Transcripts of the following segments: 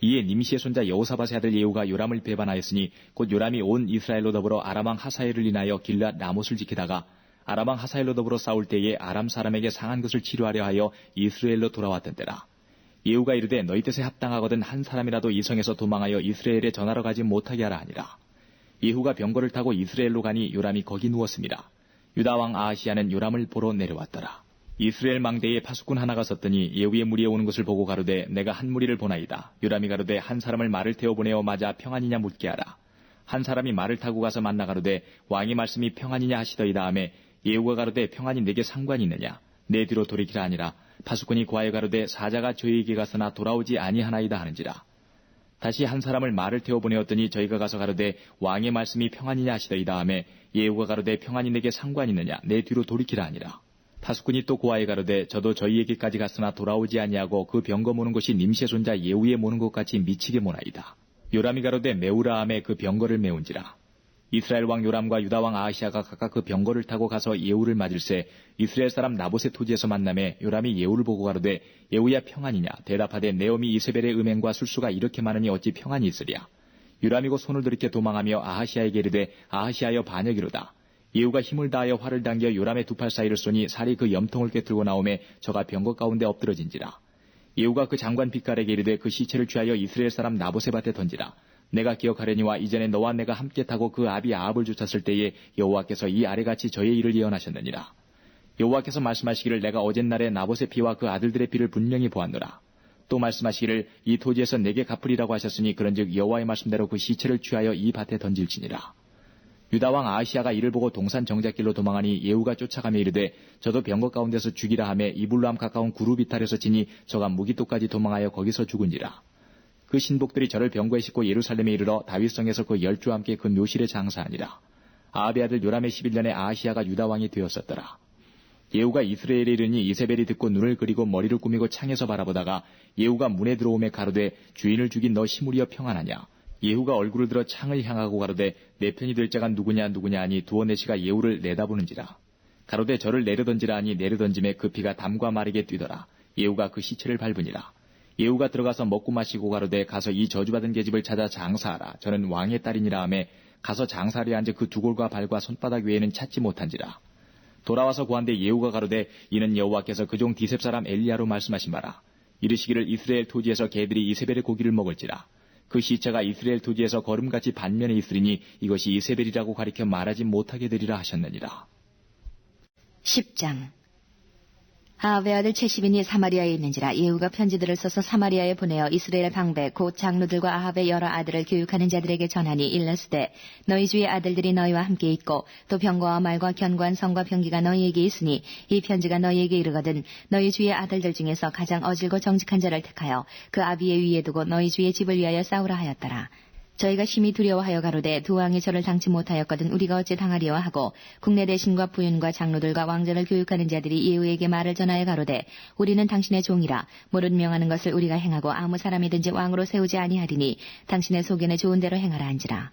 이에 님시의 손자 여호사밧의 아들 예후가 요람을 배반하였으니 곧 요람이 온 이스라엘로 더불어 아람왕 하사엘을 인하여 길랏 라못을 지키다가 아람왕 하사엘로 더불어 싸울 때에 아람 사람에게 상한 것을 치료하려 하여 이스라엘로 돌아왔던 때라. 예후가 이르되 너희 뜻에 합당하거든 한 사람이라도 이 성에서 도망하여 이스라엘에 전하러 가지 못하게 하라 하니라. 예후가 병거를 타고 이스라엘로 가니 요람이 거기 누웠습니다. 유다왕 아하시아는 요람을 보러 내려왔더라. 이스라엘 망대에 파수꾼 하나가 섰더니 예후의 무리에 오는 것을 보고 가로되 내가 한 무리를 보나이다. 요람이 가로되 한 사람을 말을 태워 보내어 맞아 평안이냐 묻게 하라. 한 사람이 말을 타고 가서 만나 가로되 왕의 말씀이 평안이냐 하시더이 다음에 예후가 가로되 평안이 내게 상관이 있느냐. 내 뒤로 돌이키라 하니라. 파수꾼이 구하여 가로되 사자가 저희에게 가서나 돌아오지 아니하나이다 하는지라. 다시 한 사람을 말을 태워 보내었더니 저희가 가서 가로되 왕의 말씀이 평안이냐 하시더이 다음에 예후가 가로되 평안이 내게 상관이 있느냐 내 뒤로 돌이키라 하니라. 파수꾼이 또 고아에 가로되 저도 저희에게까지 갔으나 돌아오지 아니하고 그 병거 모는 것이 님시의 손자 예후에 모는 것 같이 미치게 모나이다. 요람이 가로되 메우라함에 그 병거를 메운지라. 이스라엘 왕 요람과 유다 왕 아하시아가 각각 그 병거를 타고 가서 예후를 맞을새 이스라엘 사람 나봇의 토지에서 만남에 요람이 예후를 보고 가로되 예후야 평안이냐 대답하되 내엄이 이세벨의 음행과 술수가 이렇게 많으니 어찌 평안이 있으랴 요람이고 손을 들이켜 도망하며 아하시아에게 이르되 아하시아여 반역이로다 예후가 힘을 다하여 활을 당겨 요람의 두 팔 사이를 쏘니 살이 그 염통을 꿰뚫고 나오매 저가 병거 가운데 엎드러진지라 예후가 그 장관 빛깔에게 이르되 그 시체를 취하여 이스라엘 사람 나봇의 밭에 던지라 내가 기억하려니와 이전에 너와 내가 함께 타고 그 아비 아합을 쫓았을 때에 여호와께서 이 아래같이 저의 일을 예언하셨느니라. 여호와께서 말씀하시기를 내가 어젯날에 나봇의 피와 그 아들들의 피를 분명히 보았노라. 또 말씀하시기를 이 토지에서 내게 갚으리라고 하셨으니 그런즉 여호와의 말씀대로 그 시체를 취하여 이 밭에 던질지니라. 유다왕 아시아가 이를 보고 동산 정작길로 도망하니 예후가 쫓아가며 이르되 저도 병거 가운데서 죽이라 하며 이불로함 가까운 구루 비탈에서 지니 저가 무기토까지 도망하여 거기서 죽은지라. 그 신복들이 저를 병거에 싣고 예루살렘에 이르러 다윗성에서 그 열주와 함께 그 묘실에 장사하니라. 아합의 아들 요람의 11년에 아시아가 유다왕이 되었었더라. 예후가 이스라엘에 이르니 이세벨이 듣고 눈을 그리고 머리를 꾸미고 창에서 바라보다가 예후가 문에 들어오매 가로되 주인을 죽인 너 시무리여 평안하냐. 예후가 얼굴을 들어 창을 향하고 가로되 내 편이 될 자가 누구냐 누구냐 하니 두어 내시가 예후를 내다보는지라. 가로되 저를 내려던지라 하니 내려던짐에 그 피가 담과 마르게 뛰더라. 예후가 그 시체를 밟으니라. 예후가 들어가서 먹고 마시고 가로되 가서 이 저주받은 계집을 찾아 장사하라. 저는 왕의 딸이니라 하매 가서 장사하려 앉아 그 두골과 발과 손바닥 외에는 찾지 못한지라. 돌아와서 구한데 예후가 가로되 이는 여호와께서 그 종 디셉 사람 엘리야로 말씀하신 바라. 이르시기를 이스라엘 토지에서 개들이 이세벨의 고기를 먹을지라. 그 시체가 이스라엘 토지에서 걸음같이 반면에 있으리니 이것이 이세벨이라고 가리켜 말하지 못하게 되리라 하셨느니라. 10장 아합의 아들 채시빈이 사마리아에 있는지라 예후가 편지들을 써서 사마리아에 보내어 이스라엘 방배 곧 장로들과 아합의 여러 아들을 교육하는 자들에게 전하니 일렀으되 너희 주의 아들들이 너희와 함께 있고 또 병거와 말과 견고한 성과 병기가 너희에게 있으니 이 편지가 너희에게 이르거든 너희 주의 아들들 중에서 가장 어질고 정직한 자를 택하여 그 아비의 위에 두고 너희 주의 집을 위하여 싸우라 하였더라. 저희가 심히 두려워하여 가로되 두 왕이 저를 당치 못하였거든 우리가 어찌 당하리요 하고 국내 대신과 부윤과 장로들과 왕자를 교육하는 자들이 예후에게 말을 전하여 가로되 우리는 당신의 종이라 모른 명하는 것을 우리가 행하고 아무 사람이든지 왕으로 세우지 아니하리니 당신의 소견에 좋은 대로 행하라 한지라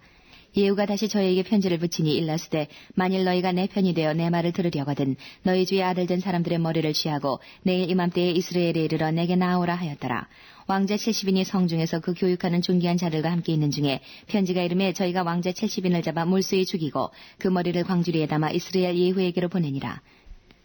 예후가 다시 저에게 편지를 붙이니 일렀으되 만일 너희가 내 편이 되어 내 말을 들으려거든 너희 주의 아들 된 사람들의 머리를 취하고 내일 이맘때에 이스라엘에 이르러 내게 나오라 하였더라. 왕자 70인이 성중에서 그 교육하는 존귀한 자들과 함께 있는 중에 편지가 이름에 저희가 왕자 70인을 잡아 몰수에 죽이고 그 머리를 광주리에 담아 이스라엘 예후에게로 보내니라.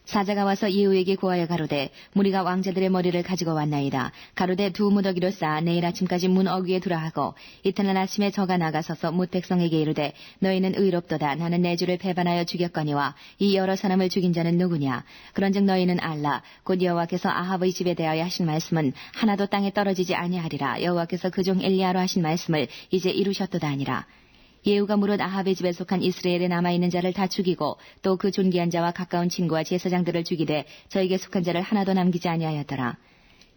사자가 와서 예후에게 구하여 가로되 무리가 왕자들의 머리를 가지고 왔나이다. 가로되 두 무더기로 쌓아 내일 아침까지 문 어귀에 두라 하고 이튿날 아침에 저가 나가서서 못 백성에게 이르되 너희는 의롭도다. 나는 내 주를 배반하여 죽였거니와 이 여러 사람을 죽인 자는 누구냐. 그런즉 너희는 알라. 곧 여호와께서 아합의 집에 대하여 하신 말씀은 하나도 땅에 떨어지지 아니하리라. 여호와께서 그 종 엘리야로 하신 말씀을 이제 이루셨도다 아니라. 예후가 무릇 아합의 집에 속한 이스라엘에 남아있는 자를 다 죽이고 또 그 존귀한 자와 가까운 친구와 제사장들을 죽이되 저에게 속한 자를 하나도 남기지 아니하였더라.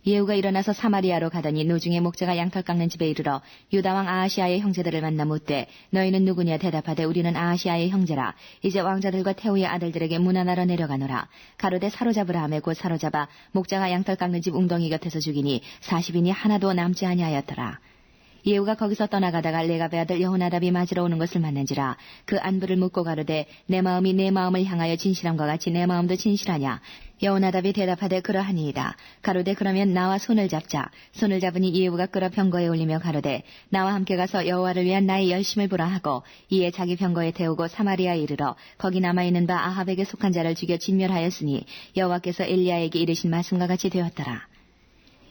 예후가 일어나서 사마리아로 가더니 노중의 목자가 양털 깎는 집에 이르러 유다왕 아하시아의 형제들을 만나 묻되 너희는 누구냐 대답하되 우리는 아하시아의 형제라. 이제 왕자들과 태우의 아들들에게 문안하러 내려가노라. 가로되 사로잡으라 하며 곧 사로잡아 목자가 양털 깎는 집 웅덩이 곁에서 죽이니 사십인이 하나도 남지 아니하였더라 예후가 거기서 떠나가다가 레가베 아들 여호나답이 맞으러 오는 것을 만난지라 그 안부를 묻고 가로되 내 마음이 내 마음을 향하여 진실함과 같이 내 마음도 진실하냐? 여호나답이 대답하되 그러하니이다. 가로되 그러면 나와 손을 잡자. 손을 잡으니 예후가 끌어 병거에 올리며 가로되 나와 함께 가서 여호와를 위한 나의 열심을 보라 하고 이에 자기 병거에 태우고 사마리아에 이르러 거기 남아있는 바 아합에게 속한 자를 죽여 진멸하였으니 여호와께서 엘리야에게 이르신 말씀과 같이 되었더라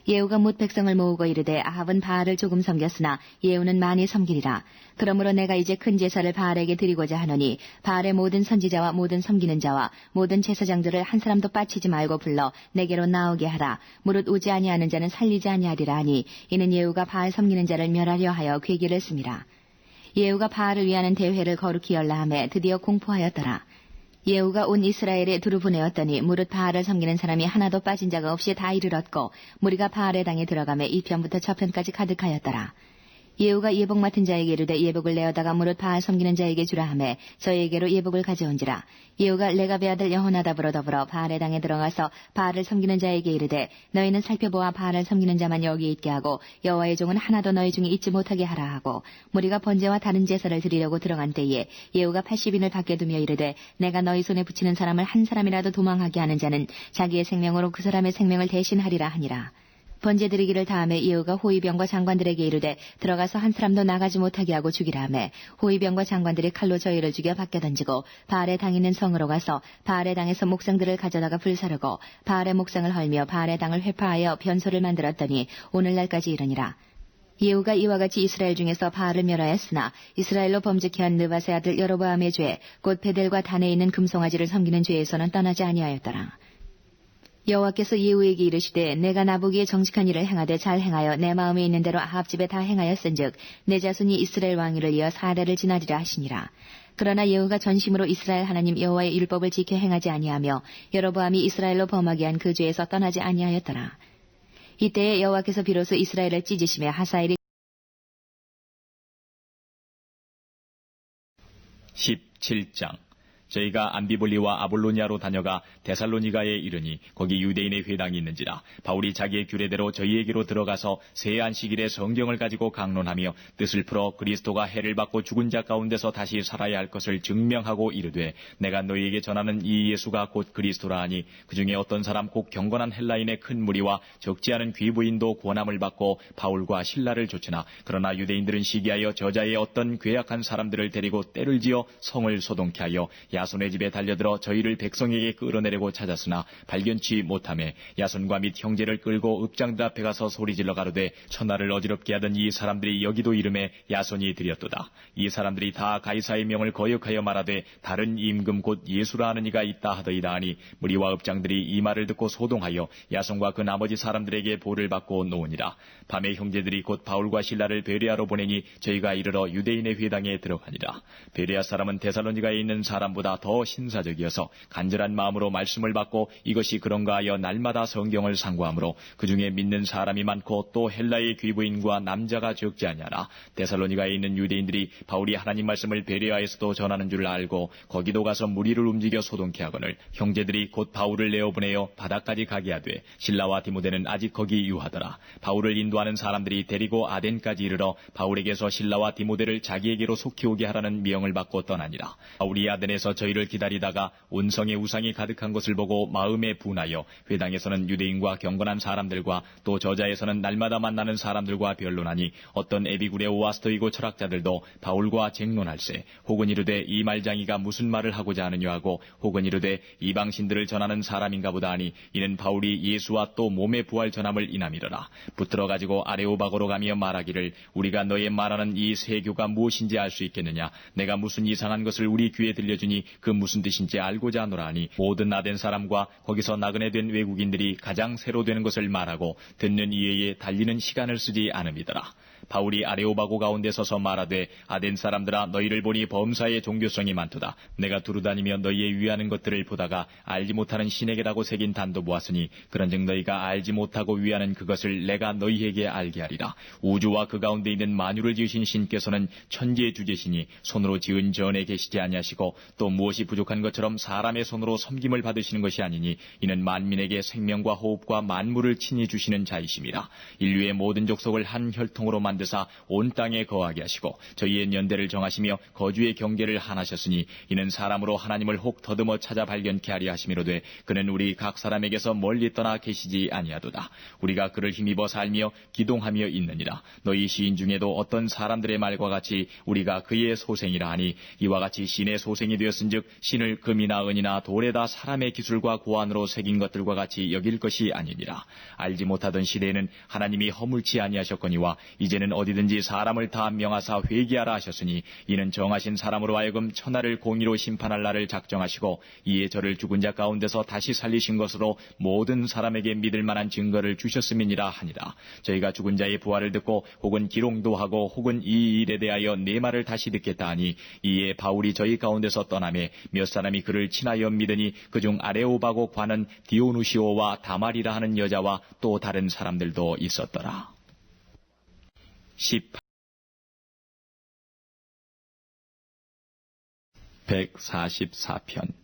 예후가 못 백성을 모으고 이르되 아합은 바알을 조금 섬겼으나 예후는 많이 섬기리라. 그러므로 내가 이제 큰 제사를 바알에게 드리고자 하노니 바알의 모든 선지자와 모든 섬기는 자와 모든 제사장들을 한 사람도 빠치지 말고 불러 내게로 나오게 하라. 무릇 오지 아니하는 자는 살리지 아니하리라 하니 이는 예후가 바알 섬기는 자를 멸하려 하여 괴기를 씁니다. 예후가 바알을 위하는 대회를 거룩히 열라 하매 드디어 공포하였더라. 예후가 온 이스라엘에 두루 보내었더니 무릇 바알을 섬기는 사람이 하나도 빠진 자가 없이 다 이르렀고 무리가 바알의 당에 들어가매 이편부터 저편까지 가득하였더라. 예후가 예복 맡은 자에게 이르되 예복을 내어다가 무릇 바알 섬기는 자에게 주라 하매 저에게로 예복을 가져온지라. 예후가 레가베 아들 여호나답으로 더불어 바알의 당에 들어가서 바알을 섬기는 자에게 이르되 너희는 살펴보아 바알을 섬기는 자만 여기 있게 하고 여호와의 종은 하나도 너희 중에 있지 못하게 하라 하고 무리가 번제와 다른 제사를 드리려고 들어간 때에 예후가 80인을 밖에 두며 이르되 내가 너희 손에 붙이는 사람을 한 사람이라도 도망하게 하는 자는 자기의 생명으로 그 사람의 생명을 대신하리라 하니라 번제 드리기를 다음에 예후가 호위병과 장관들에게 이르되 들어가서 한 사람도 나가지 못하게 하고 죽이라 하매 호위병과 장관들이 칼로 저희를 죽여 밖에 던지고 바알의 당 있는 성으로 가서 바알의 당에서 목상들을 가져다가 불사르고 바알의 목상을 헐며 바알의 당을 회파하여 변소를 만들었더니 오늘날까지 이르니라. 예후가 이와 같이 이스라엘 중에서 바알을 멸하였으나 이스라엘로 범죄케 한 느바세 아들 여로보암의 죄, 곧 베델과 단에 있는 금송아지를 섬기는 죄에서는 떠나지 아니하였더라. 여호와께서 예후에게 이르시되 내가 나보기에 정직한 일을 행하되 잘 행하여 내 마음에 있는 대로 아합 집에 다 행하였은즉 내 자손이 이스라엘 왕위를 이어 사대를 지나리라 하시니라. 그러나 예후가 전심으로 이스라엘 하나님 여호와의 율법을 지켜 행하지 아니하며 여로보암이 이스라엘로 범하게 한 그 죄에서 떠나지 아니하였더라. 이때에 여호와께서 비로소 이스라엘을 찢으시며 하사엘이 17장 저희가 안비볼리와 아볼로니아로 다녀가 데살로니가에 이르니 거기 유대인의 회당이 있는지라 바울이 자기의 규례대로 저희에게로 들어가서 새 안식일에 성경을 가지고 강론하며 뜻을 풀어 그리스도가 해를 받고 죽은 자 가운데서 다시 살아야 할 것을 증명하고 이르되 내가 너희에게 전하는 이 예수가 곧 그리스도라 하니 그 중에 어떤 사람 곧 경건한 헬라인의 큰 무리와 적지 않은 귀부인도 권함을 받고 바울과 신라를 조치나 그러나 유대인들은 시기하여 저자의 어떤 괴악한 사람들을 데리고 때를 지어 성을 소동케 하여 야 손의 집에 달려들어 저희를 백성에게 끌어내려고 찾았으나 발견치 못함에 야손과 및 형제를 끌고 읍장들 앞에 가서 소리질러 가로되 천하를 어지럽게 하던 이 사람들이 여기도 이름에 야손이 드렸도다. 이 사람들이 다 가이사의 명을 거역하여 말하되 다른 임금 곧 예수라 하는 이가 있다 하더이다 하니 무리와 읍장들이 이 말을 듣고 소동하여 야손과 그 나머지 사람들에게 보를 받고 노으니라. 밤에 형제들이 곧 바울과 신라를 베레아로 보내니 저희가 이르러 유대인의 회당에 들어가니라. 베레아 사람은 데살로니가에 있는 사람보다 더 신사적이어서 간절한 마음으로 말씀을 받고 이것이 그런가 하여 날마다 성경을 상고하므로 그 중에 믿는 사람이 많고 또 헬라의 귀부인과 남자가 적지 아니하나 데살로니가에 있는 유대인들이 바울이 하나님 말씀을 베레아에서도 전하는 줄 알고 거기도 가서 무리를 움직여 소동케 하거늘 형제들이 곧 바울을 내어 보내어 바다까지 가게 하되 신라와 디모데는 아직 거기 유하더라. 바울을 인도하는 사람들이 데리고 아덴까지 이르러 바울에게서 신라와 디모데를 자기에게로 속히 오게 하라는 명을 받고 떠나니라. 바울이 아덴에서 저희를 기다리다가 온성의 우상이 가득한 것을 보고 마음에 분하여 회당에서는 유대인과 경건한 사람들과 또 저자에서는 날마다 만나는 사람들과 변론하니 어떤 에비구레오와 스토이고 철학자들도 바울과 쟁론할세 혹은 이르되 이 말장이가 무슨 말을 하고자 하느냐 하고 혹은 이르되 이방신들을 전하는 사람인가 보다 하니 이는 바울이 예수와 또 몸의 부활 전함을 인함이러라. 붙들어 가지고 아레오바고로 가며 말하기를 우리가 너의 말하는 이 세교가 무엇인지 알 수 있겠느냐? 내가 무슨 이상한 것을 우리 귀에 들려주니 그 무슨 뜻인지 알고자 하노라 하니 모든 나된 사람과 거기서 나그네 된 외국인들이 가장 새로 되는 것을 말하고 듣는 이에에 달리는 시간을 쓰지 않음이더라. 바울이 아레오바고 가운데 서서 말하되 아덴 사람들아 너희를 보니 범사의 종교성이 많도다. 내가 두루다니며 너희의 위하는 것들을 보다가 알지 못하는 신에게라고 새긴 단도 보았으니 그런즉 너희가 알지 못하고 위하는 그것을 내가 너희에게 알게 하리라. 우주와 그 가운데 있는 만유를 지으신 신께서는 천지의 주제시니 손으로 지은 전에 계시지 아니하시고 또 무엇이 부족한 것처럼 사람의 손으로 섬김을 받으시는 것이 아니니 이는 만민에게 생명과 호흡과 만물을 친히 주시는 자이심이라. 인류의 모든 족속을 한 혈통으로 만 만드사 온 땅에 거하게 하시고 저희의 연대를 정하시며 거주의 경계를 하나셨으니 이는 사람으로 하나님을 혹 더듬어 찾아 발견케 하려 하심이로되 그는 우리 각 사람에게서 멀리 떠나 계시지 아니하도다. 우리가 그를 힘입어 살며 기동하며 있느니라. 너희 시인 중에도 어떤 사람들의 말과 같이 우리가 그의 소생이라 하니 이와 같이 신의 소생이 되었 은즉 신을 금이나 은이나 돌에다 사람의 기술과 고안으로 새긴 것들과 같이 여길 것이 아니니라. 알지 못하던 시대에는 하나님이 허물치 아니하셨거니와 이제는 어디든지 사람을 다 명하사 회개하라 하셨으니 이는 정하신 사람으로 하여금 천하를 공의로 심판할 날을 작정하시고 이에 저를 죽은 자 가운데서 다시 살리신 것으로 모든 사람에게 믿을 만한 증거를 주셨음이니라 하니라. 저희가 죽은 자의 부활을 듣고 혹은 기롱도 하고 혹은 이 일에 대하여 내 말을 다시 듣겠다 하니 이에 바울이 저희 가운데서 떠 남에 몇 사람이 그를 친하여 믿으니 그중 아레오바고 관은 디오누시오와 다말이라 하는 여자와 또 다른 사람들도 있었더라. 18 144편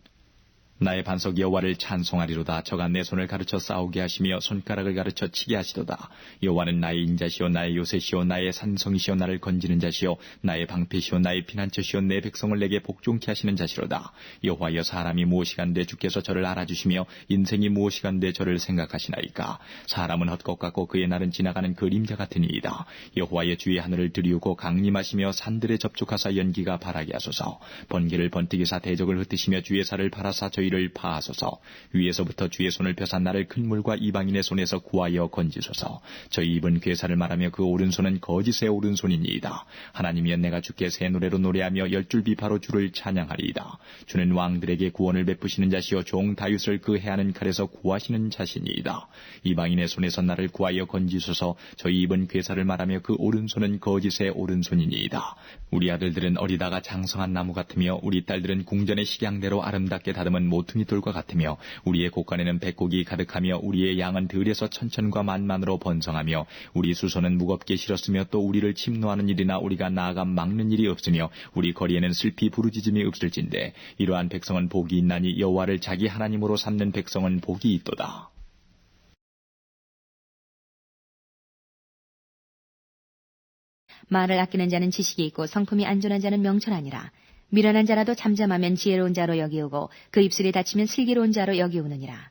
나의 반석 여호와를 찬송하리로다. 저가 내 손을 가르쳐 싸우게 하시며 손가락을 가르쳐 치게 하시도다. 여호와는 나의 인자시오 나의 요새시오 나의 산성이시오 나를 건지는 자시오 나의 방패시오 나의 피난처시오 내 백성을 내게 복종케 하시는 자시로다. 여호와여 사람이 무엇이간데 주께서 저를 알아주시며 인생이 무엇이간데 저를 생각하시나이까. 사람은 헛것 같고 그의 날은 지나가는 그림자 같으니이다. 여호와의 주의 하늘을 들이우고 강림하시며 산들에 접촉하사 연기가 바라게 하소서. 번개를 번뜩이사 대적을 흩으시며 주의 살을 팔아사 저희 저희를 파하소서. 위에서부터 주의 손을 펴사 나를 큰 물과 이방인의 손에서 구하여 건지소서. 저희 입은 괴사를 말하며 그 오른손은 거짓의 오른손이니이다. 하나님이여 내가 주께 새 노래로 노래하며 열줄 비파로 주를 찬양하리이다. 주는 왕들에게 구원을 베푸시는 자시요 종 다윗을 그 해하는 칼에서 구하시는 자신이이다. 이방인의 손에서 나를 구하여 건지소서. 저희 입은 괴사를 말하며 그 오른손은 거짓의 오른손이니이다. 우리 아들들은 어리다가 장성한 나무 같으며 우리 딸들은 궁전의 식양대로 아름답게 다듬은 모퉁이 돌과 같으며 우리의 곳간에는 백곡이 가득하며 우리의 양은 들에서 천천과 만만으로 번성하며 우리 수소는 무겁게 실었으며 또 우리를 침노하는 일이나 우리가 나아가 막는 일이 없으며 우리 거리에는 슬피 부르짖음이 없을진데 이러한 백성은 복이 있나니 여호와를 자기 하나님으로 삼는 백성은 복이 있도다. 말을 아끼는 자는 지식이 있고 성품이 안전한 자는 명철하니라. 미련한 자라도 잠잠하면 지혜로운 자로 여기우고 그 입술이 닫히면 슬기로운 자로 여기우느니라.